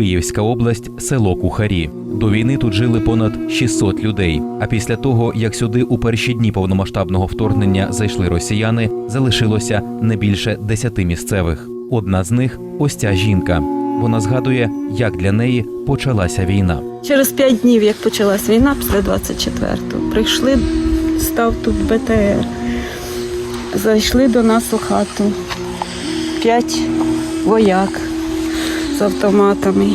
Київська область, село Кухарі. До війни тут жили понад 600 людей. А після того, як сюди у перші дні повномасштабного вторгнення зайшли росіяни, залишилося не більше десяти місцевих. Одна з них ось ця жінка. Вона згадує, як для неї почалася війна. Через п'ять днів, як почалась війна, після 24-го, прийшли, став тут БТР. Зайшли до нас у хату. П'ять вояк з автоматами.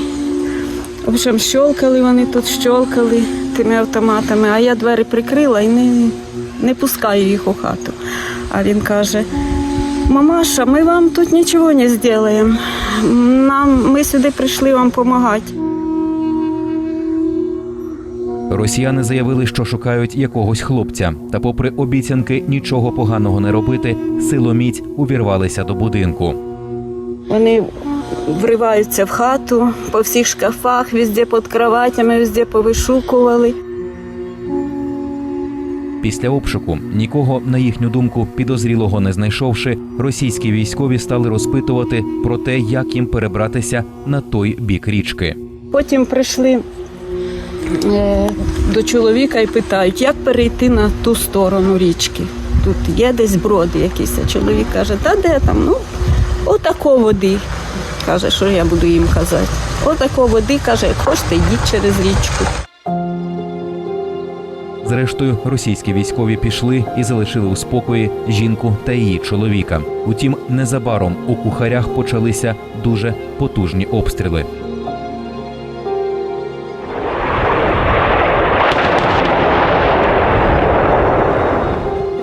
В общем, щолкали вони тут, щолкали тими автоматами, а я двері прикрила і не, не пускаю їх у хату. А він каже: Мамаша, ми вам тут нічого не зробимо. Нам, ми сюди прийшли вам допомагати. Росіяни заявили, що шукають якогось хлопця. Та, попри обіцянки нічого поганого не робити, силоміць увірвалися до будинку. Вони вриваються в хату по всіх шкафах, везде під кроватями, везде повишукували. Після обшуку нікого, на їхню думку, підозрілого не знайшовши, російські військові стали розпитувати про те, як їм перебратися на той бік річки. Потім прийшли е, до чоловіка і питають, як перейти на ту сторону річки. Тут є десь брод якийсь. А чоловік каже, та де там? Ну, отако води. Каже, що я буду їм казати. Отако води, каже, як хочете, йдіть через річку. Зрештою, російські військові пішли і залишили у спокої жінку та її чоловіка. Утім, незабаром у кухарях почалися дуже потужні обстріли.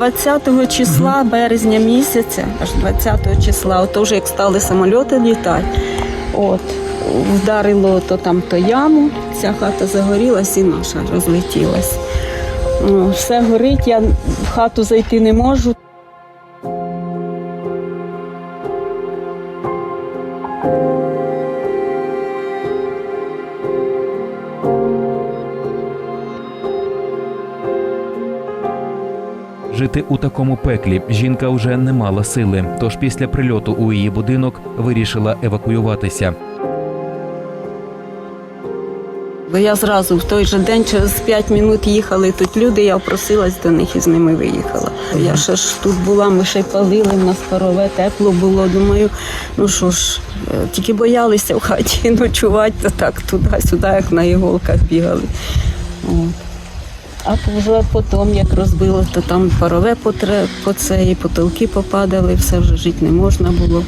20 числа березня місяця, аж 20 числа, ото вже як стали самольоти літати, от, вдарило то там то яму, ця хата загорілась і наша розлетілась. Ну, все горить, я в хату зайти не можу. Жити у такому пеклі жінка вже не мала сили. Тож після прильоту у її будинок вирішила евакуюватися. Я зразу в той же день, через 5 минут їхали тут люди, я просилась до них і з ними виїхала. Я ще ж тут була, ми ще й палили, в нас парове тепло було. Думаю, ну що ж, е, тільки боялися в хаті ночувати, то так туди-сюди, як на іголках бігали. От. А вже потім, як розбило, то там парове потре, по це, і потолки попадали, все вже жити не можна було.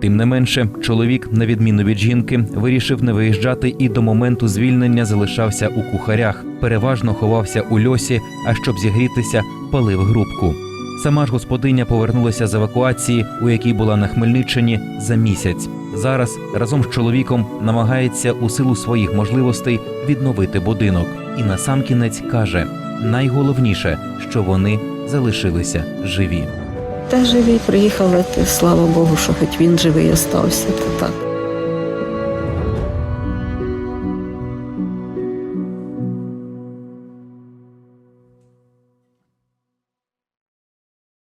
Тим не менше, чоловік, на відміну від жінки, вирішив не виїжджати і до моменту звільнення залишався у кухарях. Переважно ховався у льосі, а щоб зігрітися, палив грубку. Сама ж господиня повернулася з евакуації, у якій була на Хмельниччині, за місяць. Зараз разом з чоловіком намагається у силу своїх можливостей відновити будинок. І насамкінець каже: найголовніше, що вони залишилися живі. Та живі приїхали, слава Богу, що хоч він живий остався. То так.